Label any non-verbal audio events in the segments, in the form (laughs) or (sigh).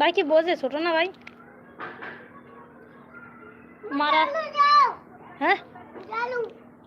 ভাই কি বোঝে? ছোট না ভাই? মারা। হ্যাঁ?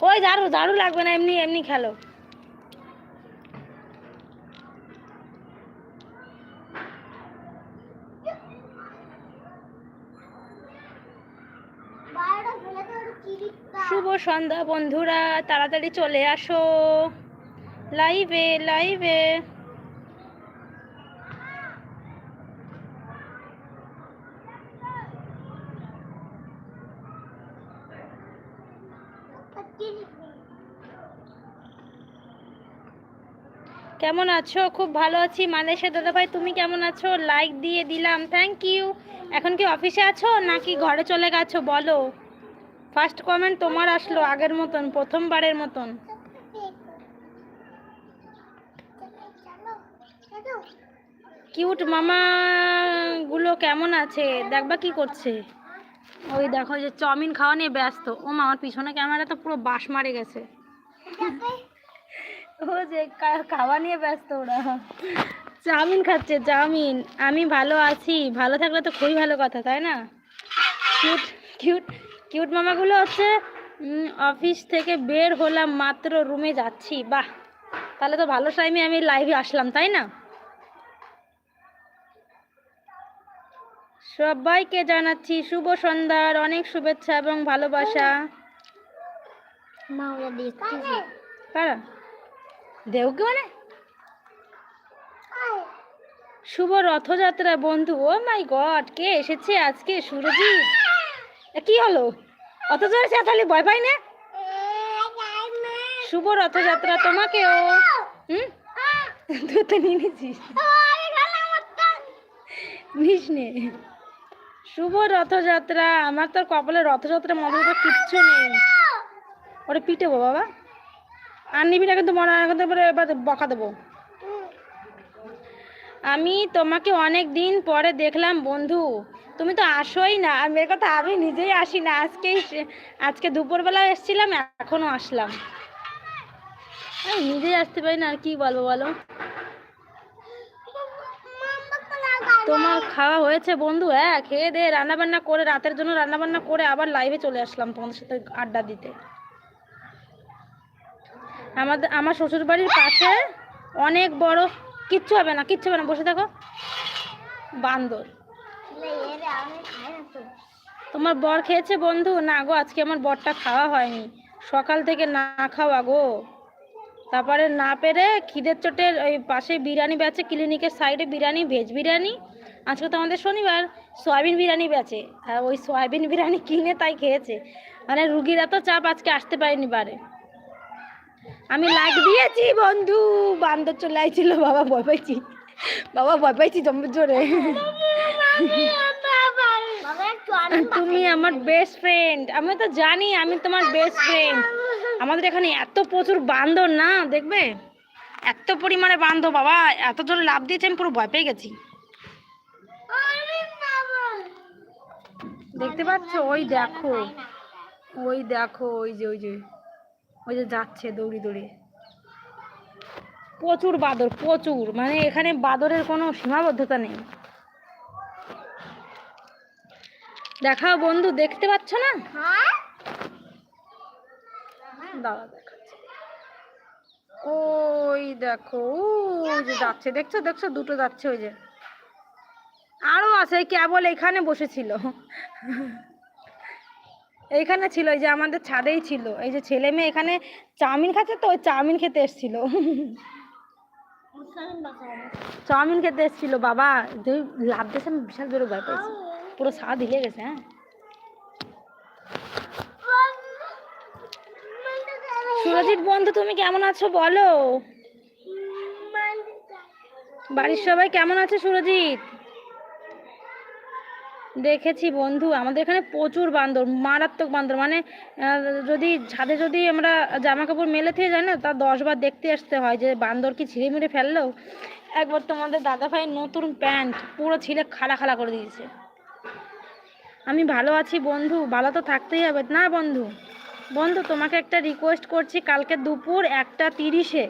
কই ঝাড়ু? ঝাড়ু লাগবে না, এমনি এমনি খেলো। শুভ সন্ধ্যা বন্ধুরা, তাড়াতাড়ি চলে আসো। লাইভে লাইভে। কেমন আছো? খুব ভালো আছি। মালয়েশিয়া দাদা ভাই তুমি কেমন আছো? লাইক দিয়ে দিলাম। থ্যাংক ইউ এখন কি অফিসে আছো নাকি ঘরে চলে গেছো? বলো। ফার্স্ট কমেন্ট তোমার আসলো আগের মতন, প্রথমবারের মতন। কিউট মামা গুলো কেমন আছে? দেখবা কি করছে। ওই দেখো যে চাউমিন খাওয়া নিয়ে ব্যস্ত। ও মামার পিছনে ক্যামেরা তো পুরো বাস মারে গেছে। ও যে খাওয়া নিয়ে ব্যস্ত ওরা। চাউমিন খাচ্ছে চাউমিন। আমি ভালো আছি ভালো থাকলে তো খুবই ভালো কথা তাই না? কিউট কিউট কিউট মামাগুলো হচ্ছে অফিস থেকে বের হলাম মাত্র রুমে যাচ্ছি বাহ! তাহলে তো ভালো টাইমে আমি লাইভে আসলাম তাই না? সবাইকে জানাচ্ছি শুভ সন্ধ্যার অনেক শুভেচ্ছা এবং ভালোবাসা। কারা? দেওকে মানে? শুভ রথযাত্রা, বন্ধু। ও মাই গড, কে এসেছে আজকে, সুরজিৎ? কি হলো? অত জোরে চেঁচালি ভয় পাই না? শুভ রথযাত্রা তোমাকেও হুম? নিয়ে নিয়েছিস নিস নে। শুভ রথযাত্রা, আমার তো কপালে রথযাত্রা মজা তো কিচ্ছু নেই। ওরে পিটেবো বাবা। আর নিবি না কিন্তু মনে কিন্তু এবার বকা দেবো। আমি তোমাকে অনেক দিন পরে দেখলাম বন্ধু। তুমি তো আসোই না। আর মেয়ের কথা আমি নিজেই আসি না। আজকেই আজকে দুপুরবেলা এসেছিলাম এখনও আসলাম। নিজেই আসতে পারি না, আর কি বলব বলো? তোমার খাওয়া হয়েছে বন্ধু হ্যাঁ? খেয়ে দে, রান্নাবান্না করে, রাতের জন্য রান্নাবান্না করে আবার লাইভে চলে আসলাম তোমাদের সাথে আড্ডা দিতে। আমাদের, আমার শ্বশুর বাড়ির পাশে অনেক বড় কিচ্ছু হবে না, কিচ্ছু হবে না, বসে থাকো। বান্দর। তোমার বর খেয়েছে বন্ধু? না গো, আজকে আমার বরটা খাওয়া হয়নি। সকাল থেকে না খাওয়া গো। তারপরে না পেরে খিদের চোটের ওই পাশে বিরিয়ানি বেচে, ক্লিনিকের সাইডে বিরিয়ানি, ভেজ বিরিয়ানি। আজকে তো আমাদের শনিবার, সয়াবিন বিরিয়ানি বেচে। আর ওই সয়াবিন বিরিয়ানি কিনে তাই খেয়েছে। মানে রুগীরা তো চাপ আজকে আসতে পারেনি বারে। আমি লাগ দিয়েছি, বন্ধু। বান্দর চলে আইছিল, বাবা ভয় পাইছি। বাবা ভয় পাইছি জম্বুর জোরে। তুমি আমার বেস্ট ফ্রেন্ড আমি তো জানি আমি তোমার বেস্ট ফ্রেন্ড আমাদের এখানে এত প্রচুর বান্দর না, দেখবে? এত পরিমাণে বান্দর, বাবা। এত জোরে লাভ দিয়েছে, আমি পুরো ভয় পেয়ে গেছি। দেখতে পাচ্ছ? ওই দেখো। ওই দেখো, ওই যে ওই যে। ওই যে যাচ্ছে দৌড়ি দৌড়ি। প্রচুর বাদর প্রচুর। মানে এখানে বাদরের কোনো সীমাবদ্ধতা নেই। দেখাও বন্ধু দেখতে পাচ্ছ না? দাঁড়া দেখাচ্ছি। ওই দেখো ওই যে যাচ্ছে। দেখছ দেখছ দুটো যাচ্ছে ওই যে। আরও আছে কেবল এখানে বসেছিল। এইখানে ছিল, এই যে আমাদের ছাদেই ছিল। এই যে ছেলে মেয়ে এখানে চাউমিন খাচ্ছে তো, ওই চাউমিন খেতে এসেছিল। চাউমিন খেতে এসেছিল, বাবা। তুই লাভ দিয়েছে, আমি বিশাল জোরে ভয় পেয়েছি পুরো স্বাদ হিলে গেছে হ্যাঁ। সুরজিৎ বন্ধু, তুমি কেমন আছো বলো? বাড়ির সবাই কেমন আছে সুরজিৎ? দেখেছি বন্ধু, আমাদের এখানে প্রচুর বান্দর, মারাত্মক বান্দর মানে যদি, ছাদে যদি আমরা জামা কাপড় মেলে থেকে যাই না, তা দশবার দেখতে আসতে হয় যে বান্দর কি ছিঁড়ে মুড়ে ফেলল। একবার তোমাদের দাদা ভাইয়ের নতুন প্যান্ট, পুরো ছিঁড়ে খাড়া খাড়া করে দিয়েছে। আমি ভালো আছি বন্ধু, ভালো তো থাকতেই হবে। না বন্ধু বন্ধু, তোমাকে একটা রিকোয়েস্ট করছি, কালকে দুপুর একটা তিরিশে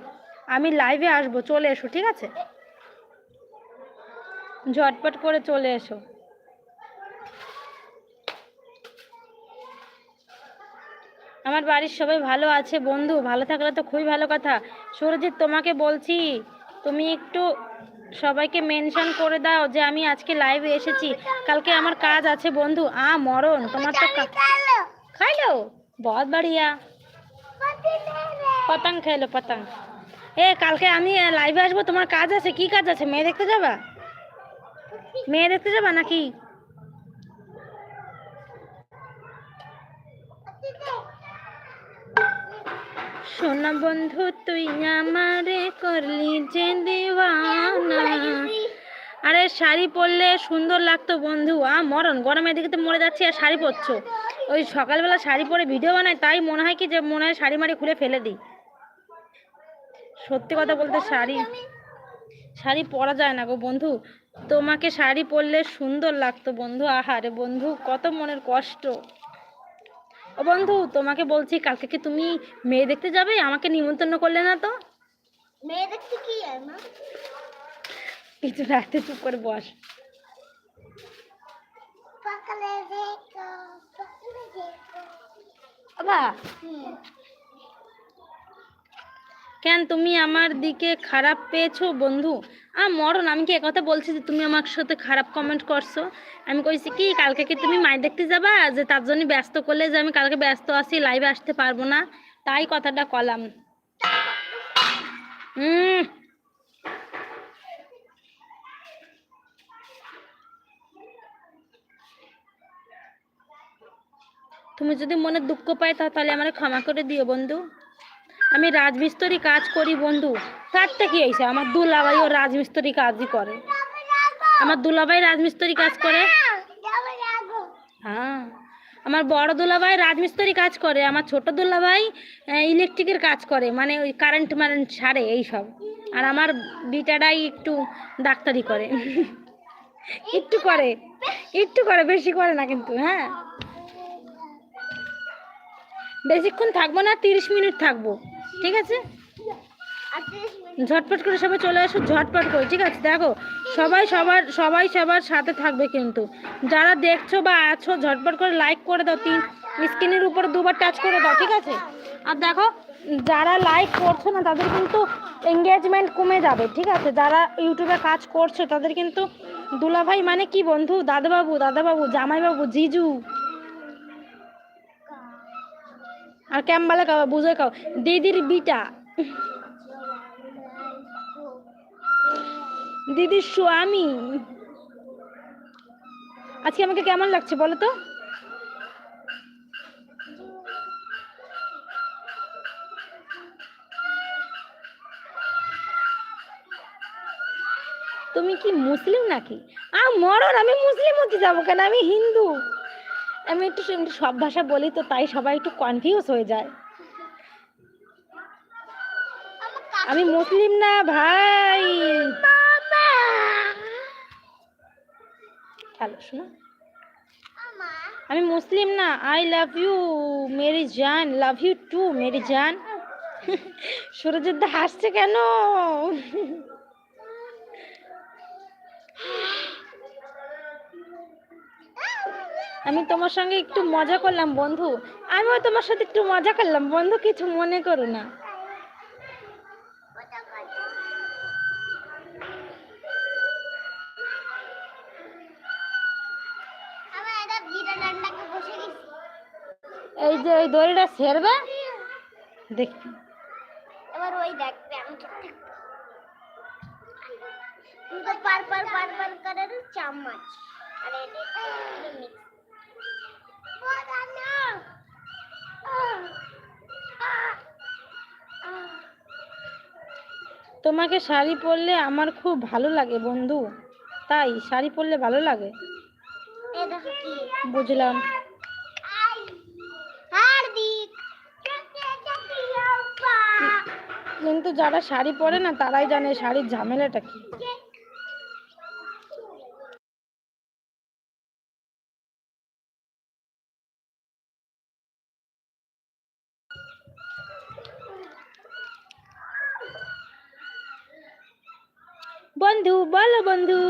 আমি লাইভে আসব, চলে এসো, ঠিক আছে? ঝটপট করে চলে এসো। আমার বাড়ির সবাই ভালো আছে, বন্ধু, ভালো থাকলে তো খুবই ভালো কথা। সুরজিৎ, তোমাকে বলছি, তুমি একটু সবাইকে মেনশন করে দাও যে আমি আজকে লাইভে এসেছি। কালকে আমার কাজ আছে, বন্ধু, আ, মরণ, তোমার তো খাইলো? বহুত বাড়িয়া। পতঙ্গ খাইলো, পতঙ্গ। এ, কালকে আমি লাইভে আসব, তোমার কাজ আছে, কি কাজ আছে? মেয়ে দেখতে যাবা? মেয়ে দেখতে যাবা নাকি? সোনা বন্ধু, তুই আমারে করলি যে দেওয়ানা। আরে শাড়ি পরলে সুন্দর লাগতো বন্ধু, আ, মরণ। গরমের দিকে তো মরে যাচ্ছি, আর শাড়ি পরছো। ওই সকালবেলা শাড়ি পরে ভিডিও বানাই, তাই মনে হয় কি যে মনে হয় শাড়ি মাড়ি খুলে ফেলে দিই। সত্যি কথা বলতে শাড়ি শাড়ি পরা যায় না গো বন্ধু। তোমাকে শাড়ি পরলে সুন্দর লাগতো বন্ধু, আহারে বন্ধু, কত মনের কষ্ট। ও বন্ধু তোমাকে বলছি কালকে কি তুমি মেয়ে দেখতে যাবে? আমাকে নিমন্ত্রণ করলে না তো? মেয়ে দেখতে কি কিছু রাখতে চুপ করে বস। বাবা। কেন তুমি আমার দিকে খারাপ পেয়েছ, বন্ধু? আ মরণ, আমি কি একথা বলছি যে তুমি আমার সাথে খারাপ কমেন্ট করছ? আমি কইছি কি, কালকে কি তুমি মাই দেখতে যাবা? যে তার জন্য ব্যস্ত করলে যে আমি কালকে ব্যস্ত আছি লাইভে আসতে পারব না। তাই কথাটা কলাম। হুম তুমি যদি মনে দুঃখ পাই তাহলে আমার ক্ষমা করে দিও, বন্ধু। আমি রাজমিস্ত্রি কাজ করি, বন্ধু। তারটা কি হয়েছে আমার দুলাভাইও রাজমিস্ত্রি কাজই করে। আমার দুলাভাই রাজমিস্ত্রি কাজ করে। হ্যাঁ। আমার বড় দুলাভাই রাজমিস্ত্রি কাজ করে। আমার ছোট দুলাভাই ইলেকট্রিকের কাজ করে। মানে ওই কারেন্ট মারেন্ট ছাড়ে এইসব। আর আমার বিটাটাই একটু ডাক্তারি করে। (laughs) একটু করে। একটু করে, বেশি করে না কিন্তু হ্যাঁ। বেশিক্ষণ থাকব না, তিরিশ মিনিট থাকব। ঠিক আছে? ঝটপট করে সবাই চলে আসো, ঝটপট করে, ঠিক আছে? দেখো, সবাই সবার সবাই সবার সাথে থাকবে কিন্তু। যারা দেখছ বা আছো, ঝটপট করে লাইক করে দাও, তিন স্ক্রিনের উপরে দুবার টাচ করে দাও, ঠিক আছে? আর দেখো, যারা লাইক করছ না, তাদের কিন্তু এঙ্গেজমেন্ট কমে যাবে, ঠিক আছে? যারা ইউটিউবে কাজ করছ, তাদের কিন্তু দুলাভাই মানে কি বন্ধু? দাদাবাবু দাদাবাবু, জামাইবাবু, জিজু আর কেম বলে বুঝে কাও দিদির বিটা। দিদির স্বামী আজকে আমাকে কেমন লাগছে বলো তো? তুমি কি মুসলিম নাকি? আ মরণ, আমি মুসলিম হতে যাব কেন? আমি হিন্দু। আমি একটু সব ভাষা বলি তো, তাই সবাই একটু কনফিউজ হয়ে যায়। আমি মুসলিম না ভাই। হ্যালো শোনো। আমি মুসলিম না আই লাভ ইউ মেরি জান লাভ ইউ টু মেরি জান সুরজিৎ হাসছে কেন? আমি তোমার সঙ্গে একটু মজা করলাম বন্ধু। আমিও তোমার সাথে একটু মজা করলাম বন্ধু কিছু মনে করো না। এটা এই যে এই দড়িটা সেরবে দেখি। এবার ওই দেখবে আমি তো পার পার পার পার করে না চামচ আরে মিক্স? তোমাকে শাড়ি পরলে আমার খুব ভালো লাগে বন্ধু। তাই শাড়ি পরলে ভালো লাগে। বুঝলাম। কিন্তু যারা শাড়ি পরে না, তারাই জানে শাড়ির ঝামেলাটা কি। বন্ধু বলো বন্ধু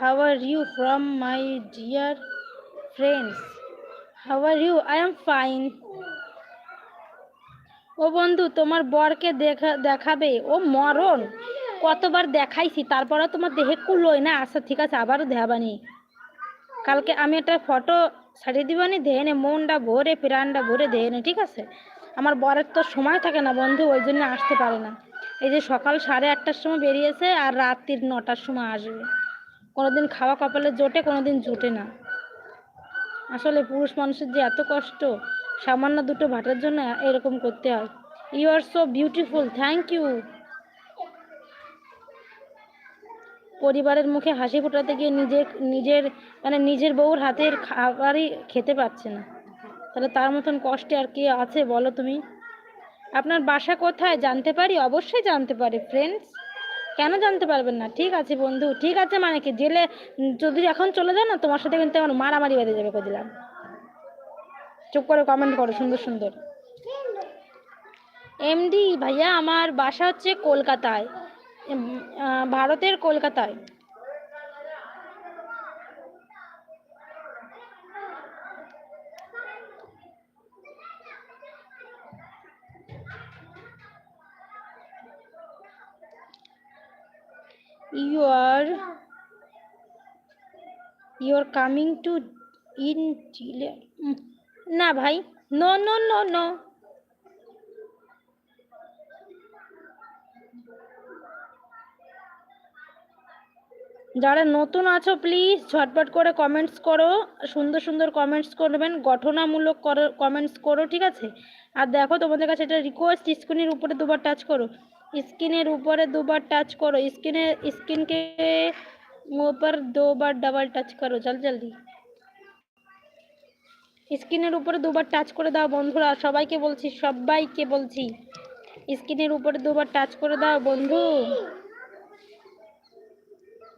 How are you from my dear friends? How are you? I am fine. ও বন্ধু তোমার বরকে দেখা দেখাবে ও মরণ কতবার দেখাইছি তারপরে তোমার দেহে কুলোই না? আচ্ছা ঠিক আছে, আবারও দেখাবানি কালকে আমি একটা ফটো ছাড়িয়ে দিবানি দেহে নে মনটা ভরে, প্রাণটা ভরে দেহে নে, ঠিক আছে? আমার বরের তো সময় থাকে না বন্ধু, ওই জন্য আসতে পারে না। এই যে সকাল সাড়ে আটটার সময় বেরিয়েছে আর রাত্রির নটার সময় আসবে। কোনোদিন খাওয়া কপালে জোটে, কোনোদিন জোটে না। আসলে পুরুষ মানুষের যে এত কষ্ট, সামান্য দুটো ভাটার জন্য এরকম করতে হয়। You are so beautiful thank you পরিবারের মুখে হাসি ফোটাতে গিয়ে নিজের নিজের মানে নিজের বউর হাতের খাবারই খেতে পাচ্ছে না। তাহলে তার মতন কষ্টে আর কি আছে বলো তুমি? আপনার বাসা কোথায় জানতে পারি? অবশ্যই জানতে পারি ফ্রেন্ডস কেন জানতে পারবেন না? ঠিক আছে বন্ধু, ঠিক আছে মানে কি? জেলে, যদি এখন চলে যাও না, তোমার সাথে কিন্তু আমার মারামারি বেঁধে যাবে কদিলাম। চুপ করে কমেন্ট করো, সুন্দর সুন্দর। এমডি ভাইয়া, আমার বাসা হচ্ছে কলকাতায়। ভারতের কলকাতায় you are you are coming to in Chile না ভাই নো নো নো নো যারা নতুন আছো প্লিজ ঝটপট করে কমেন্টস করো। সুন্দর সুন্দর কমেন্টস করবেন, গঠনামূলক কমেন্টস করো, ঠিক আছে? আর দেখো তোমাদের কাছে এটা রিকোয়েস্ট স্ক্রিনের উপরে দুবার টাচ করো। স্ক্রিনের উপরে দুবার টাচ করো। স্ক্রিনে, স্ক্রিনকে উপর দুবার ডাবল টাচ করো জল জলদি। স্ক্রিনের উপরে দুবার টাচ করে দাও বন্ধুরা, সবাইকে বলছি সবাইকে বলছি। স্ক্রিনের উপরে দুবার টাচ করে দাও বন্ধু।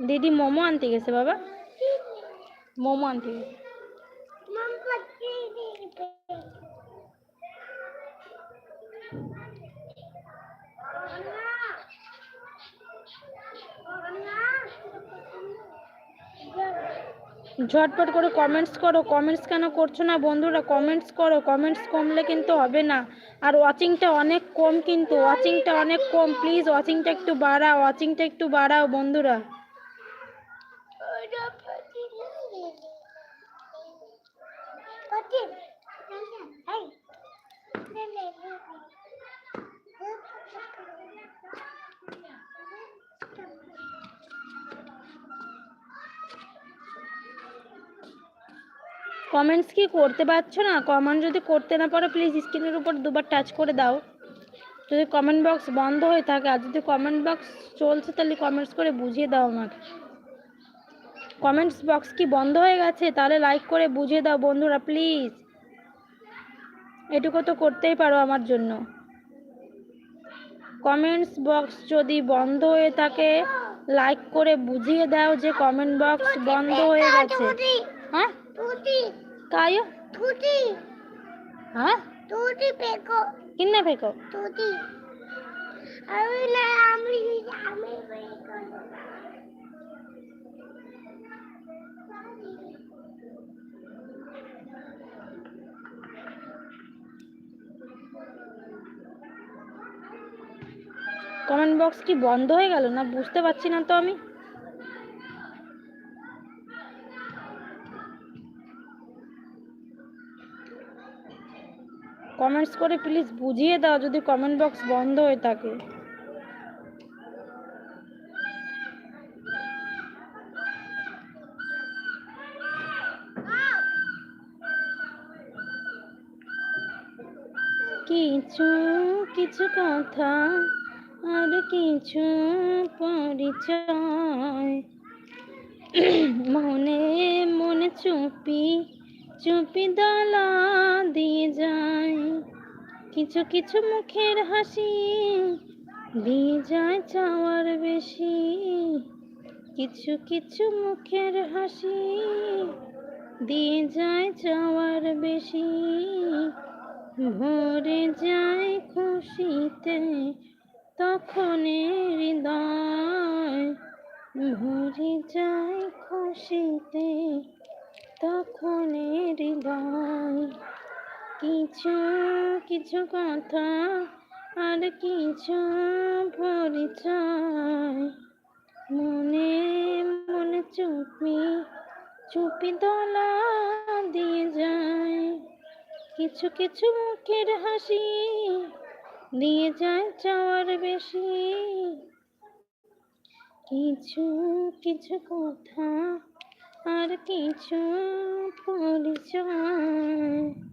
দিদি মোমো আনতে গেছে, বাবা। মোমো আনতে গেছে। ঝটপট করে কমেন্টস করো। কমেন্টস কেন করছ না বন্ধুরা? কমেন্টস করো। কমেন্টস কমলে কিন্তু হবে না। আর ওয়াচিংটা অনেক কম কিন্তু। ওয়াচিংটা অনেক কম। প্লিজ ওয়াচিংটা একটু বাড়াও। ওয়াচিংটা একটু বাড়াও বন্ধুরা. কমেন্টস কি করতে পারছ না? কমেন্ট যদি করতে না পারো প্লিজ স্ক্রিনের উপর দুবার টাচ করে দাও। যদি কমেন্ট বক্স বন্ধ হয়ে থাকে, আর যদি কমেন্ট বক্স চলছে, তাহলে কমেন্টস করে বুঝিয়ে দাও আমাকে। কমেন্টস বক্স কি বন্ধ হয়ে গেছে? তাহলে লাইক করে বুঝিয়ে দাও বন্ধুরা প্লিজ এটুকু তো করতেই পারো আমার জন্য। কমেন্টস বক্স যদি বন্ধ হয়ে থাকে লাইক করে বুঝিয়ে দাও যে কমেন্ট বক্স বন্ধ হয়ে গেছে। হ্যাঁ. হ্যাঁ? আমি কমেন্ট বক্স কি বন্ধ হয়ে গেল না বুঝতে পারছি না তো আমি? কমেন্টস করে প্লিজ বুঝিয়ে দাও যদি কমেন্ট বক্স বন্ধ হয়ে থাকে। কিছু কথা আর কিছু পরিচয়। মনে মনে চুপি চুপি দলা দিয়ে যায়। কিছু কিছু মুখের হাসি দিয়ে যায় চাওয়ার বেশি। কিছু কিছু মুখের হাসি দিয়ে যায় চাওয়ার বেশি। ভরে যায় খুশিতে, তখন হৃদয় ভরে যায় খুশিতে, তখন হৃদয় কিছু কিছু কথা আর কিছু পরিচয়। মনে মনে চুপি চুপি দলা দিয়ে যায়। কিছু কিছু মুখের হাসি নিয়ে যায় চাওয়ার বেশি। কিছু কিছু কথা আর কিছু পরিচয়